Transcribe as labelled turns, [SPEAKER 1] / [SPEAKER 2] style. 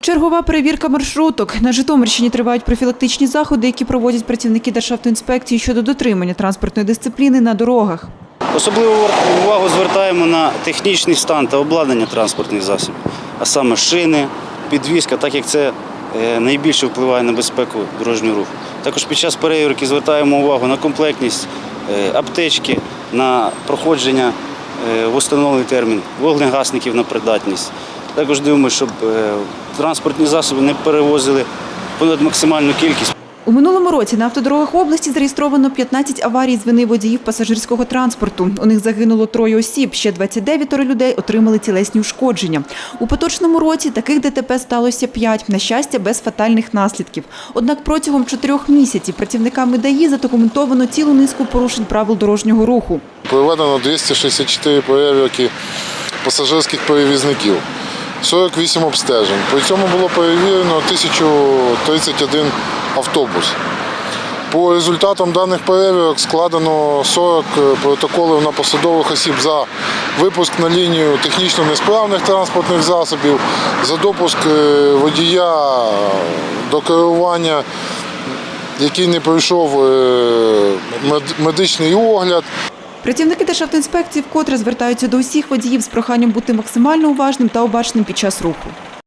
[SPEAKER 1] Чергова перевірка маршруток. На Житомирщині тривають профілактичні заходи, які проводять працівники Державтоінспекції щодо дотримання транспортної дисципліни на дорогах.
[SPEAKER 2] Особливу увагу звертаємо на технічний стан та обладнання транспортних засобів, а саме шини, підвізка, так як це е, найбільше впливає на безпеку дорожнього руху. Також під час перевірки звертаємо увагу на комплектність е, аптечки, на проходження е, в установлений термін вогнегасників на придатність. Також дивимося, щоб е, транспортні засоби не перевозили понад максимальну кількість.
[SPEAKER 1] У минулому році на автодорогах області зареєстровано 15 аварій з вини водіїв пасажирського транспорту. У них загинуло троє осіб, ще 29 людей отримали тілесні ушкодження. У поточному році таких ДТП сталося 5, на щастя, без фатальних наслідків. Однак протягом чотирьох місяців працівниками ДАІ задокументовано цілу низку порушень правил дорожнього руху.
[SPEAKER 3] Проведено 264 перевірки пасажирських перевізників, 48 обстежень. При цьому було перевірено 1031 автобус. По результатам даних перевірок складено 40 протоколів на посадових осіб за випуск на лінію технічно несправних транспортних засобів, за допуск е, водія до керування, який не пройшов е, медичний огляд.
[SPEAKER 1] Працівники Державтоінспекції вкотре звертаються до усіх водіїв з проханням бути максимально уважним та обачним під час руху.